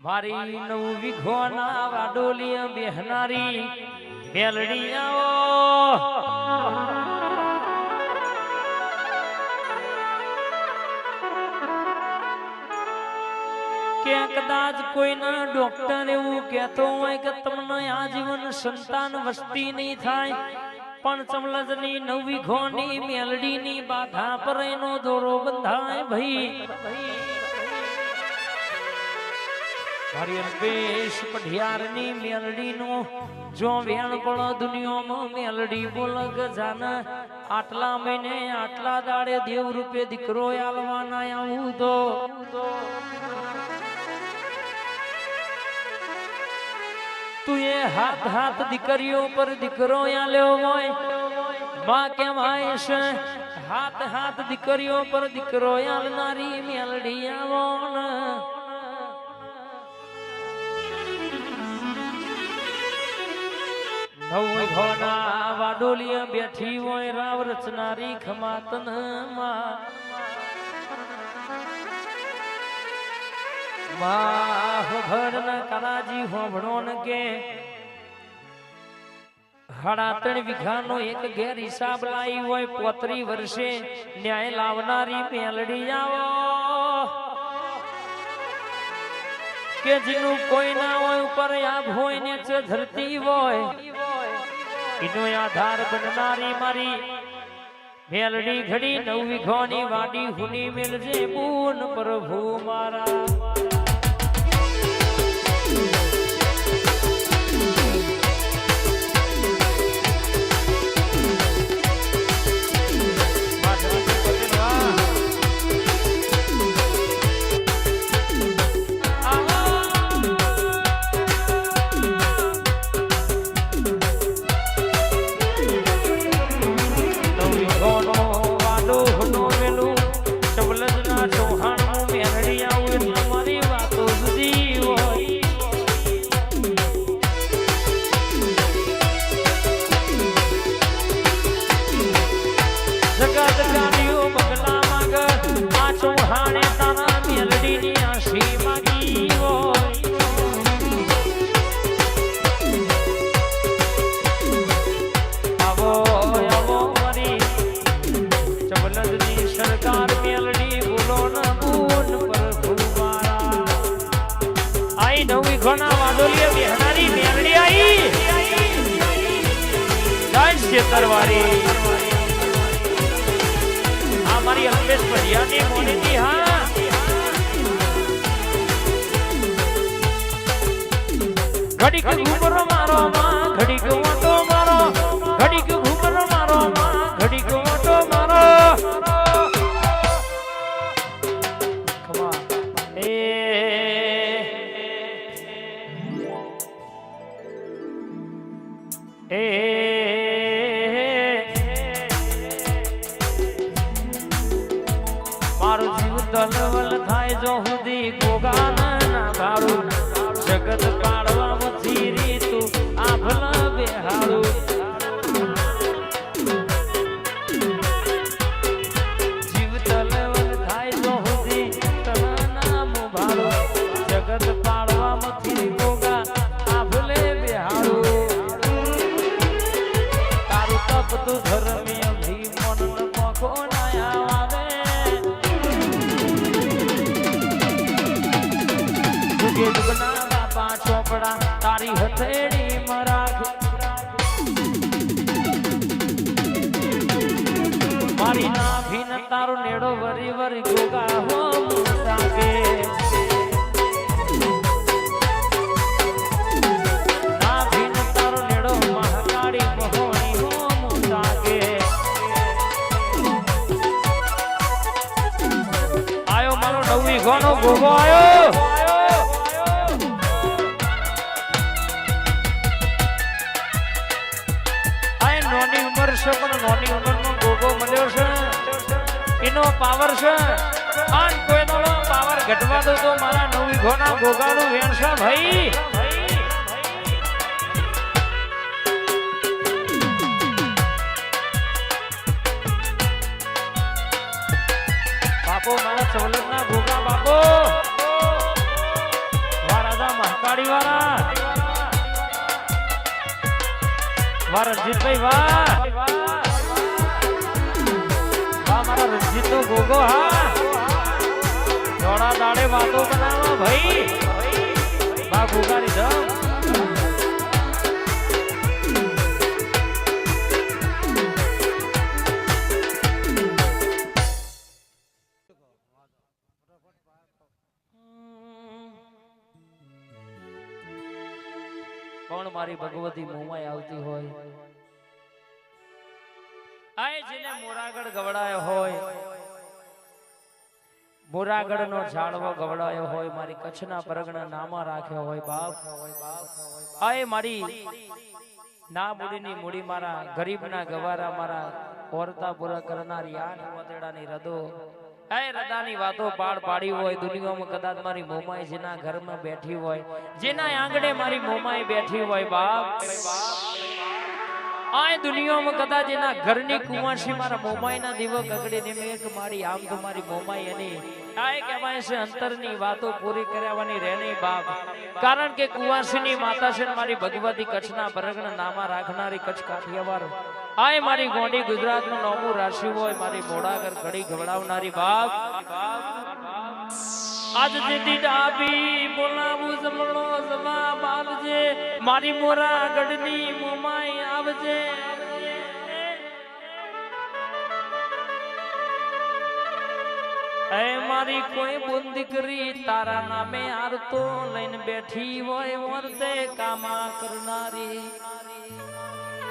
મારી નવ વિઘોના વાડોલી બેહનારી આવો કે કદાચ કોઈના ડોક્ટર એવું કહેતો હોય કે તમને આજીવન સંતાન વસ્તી નહીં થાય, પણ ચમલજની નવી ઘોની મેલડીની બાધા પર એનો દોરો બંધાય ભાઈ. મારી અલ્પેશ પઢિયારની મેલડીનો જો વેણ પડો દુનિયામાં મેલડી બોલ ગજાન આટલા મહિને આટલા દાડે દેવ રૂપે દીકરો આલવાના આવું તો. તું એ હાથ હાથ દીકરીઓ પર દીકરો આલ્યો હોય, માં કેમ આય છે હાથ હાથ દીકરીઓ પર દીકરો આલનારી મેલડી આવો ને નવ ઘોના વાડોલીએ બેઠી હોય રાવ રચનારી ખમાતનમાં. કરાજી હોભણો ને કે. હાડા ત્રણ વીઘાનો એક ઘેર હિસાબ લાવી હોય પોતરી વર્ષે ન્યાય લાવનારી મેલડી આવો. કે જેનું કોઈ ના હોય, ઉપર આભ હોય ને છે ધરતી હોય. એનો આધાર બનનારી મારી મેલડી ઘડી નવ વીઘોની વાડી હુની મેલજે બૂન પ્રભુ મારા. to Ready, go. ચોપડા તારી હથેળી મરાખ મારી ન તારો નેડો વરી વરી ગોગા હો ઉંમર છે, પણ નોની ઉંમરનો ગોગો મળ્યો છે. એનો પાવર છે. આન કોઈ દાડો પાવર ઘટવા દો તો મારા નવી ઘોના ગોગાનું વેણશે ભાઈ. બાપો, મારા સવલતના ભોગા બાપો. વાળા વાળા. વાહ રણજીતભાઈ વાહ! વાહ, મારા રણજીત નો ગોગો, હા! થોડા દાડે વાતો બનાવો ભાઈ! વાહ, ગોગાની ધમ! મારી ભગવતી મોંમાં આવતી હોય. આય જેને મોરાગઢ ગવડાયો હોય. મોરાગઢ નો ઝાડવો ગવડાયો હોય મારી કચ્છના પરગણા નામા રાખ્યો હોય બાપ. આય મારી ના મૂડીની મૂડી મારા ગરીબના ગવારા મારા ઓરતા પૂરા કરનારી આઠ મોતેડાની રદો. એ રદાની વાતો પાડ પાડી હોય, દુનિયામાં કદાચ મારી મોમાઈ જેના ઘરમાં બેઠી હોય, જેના આંગણે મારી મોમાઈ બેઠી હોય, બાપ. આ દુનિયામાં કદાચ એના ઘરની કુંવાસી મારા મોમાઈના દીવો ગગડે ને મેં મારી આમ તો મારી મોમાઈ એની આ કહેવાય છે અંતરની વાતો પૂરી કરાવવાની રહેણી બાપ. કારણ કે કુંવાસીની માતા છે મારી ભગવતી કચ્છના બરગણ નામા રાખનારી કચ્છ કાઠિયાવાડ. આય મારી ગોંડી ગુજરાતનું નોમું રાશિ હોય, મારી મોડાગર ઘડી ગવડાવનારી બાપ. આજ જેથી ડાબી બોલાવું જમણો જવાબ આવજે મારી મોરા ગઢની મોમાઈ આવજે. એ મારી કોઈ બોન દીકરી, તારા નામે આરતો લઈને બેઠી હોય, વર્તે કામા કરનારી.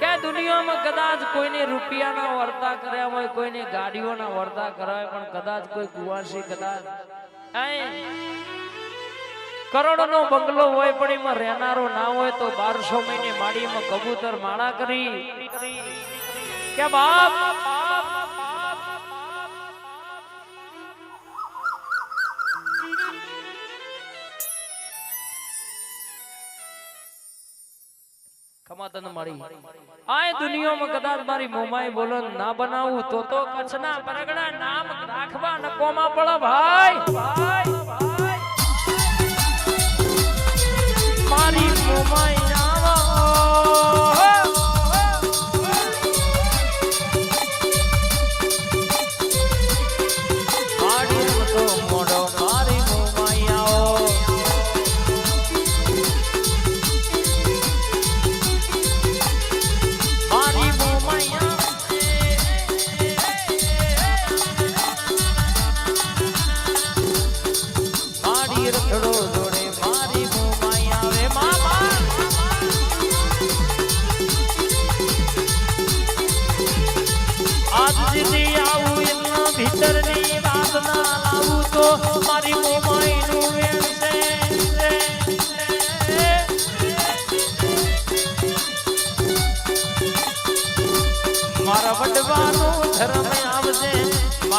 કે દુનિયામાં કદાચ કોઈને રૂપિયાના વર્તા કર્યા હોય, કોઈને ગાડીઓના વર્તા કર્યા પણ કદાચ કોઈ કુવાસી કદાચ કરોડો નો બંગલો હોય પણ એમાં રહેનારો ના હોય તો બારસો મહિને માડીમાં કબૂતર માળા કરી. કે બાપ? દુનિયામાં કદાચ મારી મોમાઈ બોલન ના બનાવું તો તો કચ્છના પરગડા નામ રાખવા નકોમાં પડે ભાઈ? મારી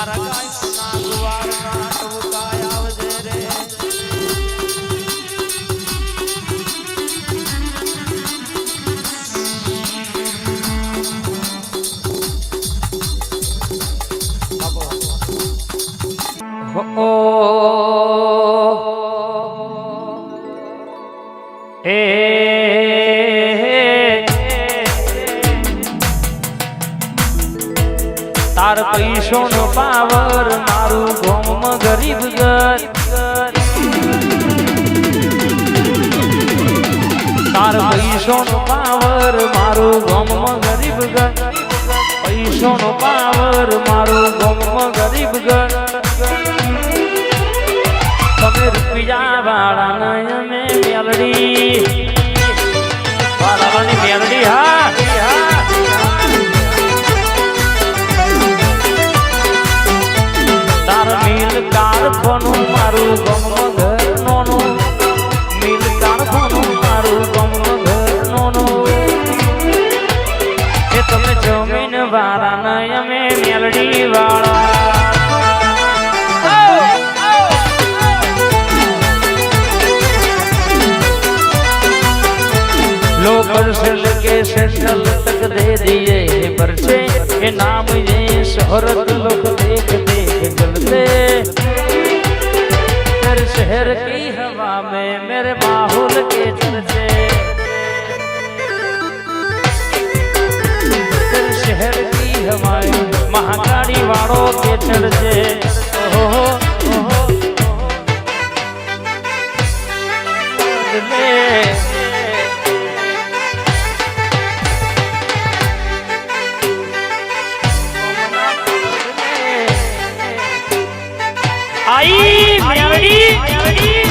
મારા ગાયના દ્વારના ટોકાય આવજે રે હો પૈસો નો પાવર, મારું ગોમ ગરીબ ઘર. તાર પૈસો નો પાવર, મારું ગોમ ગરીબ ઘર. પૈસો નો પાવર, મારું ગોમ ગરીબ ઘર. તમે રૂપિયા વાળા નયને મેલડી. વાળાની મેલડી, હા. ઘર નોનું મિલ કારખાનું મારું ગમ ઘર નોનું એ તમે જમીન વાળા નહીં शहर की हवा गामे मेरे बाहुल के चर्चे तेरे शहर की हवाएं महाकाली वालों के चर्चे આઈ મેવડી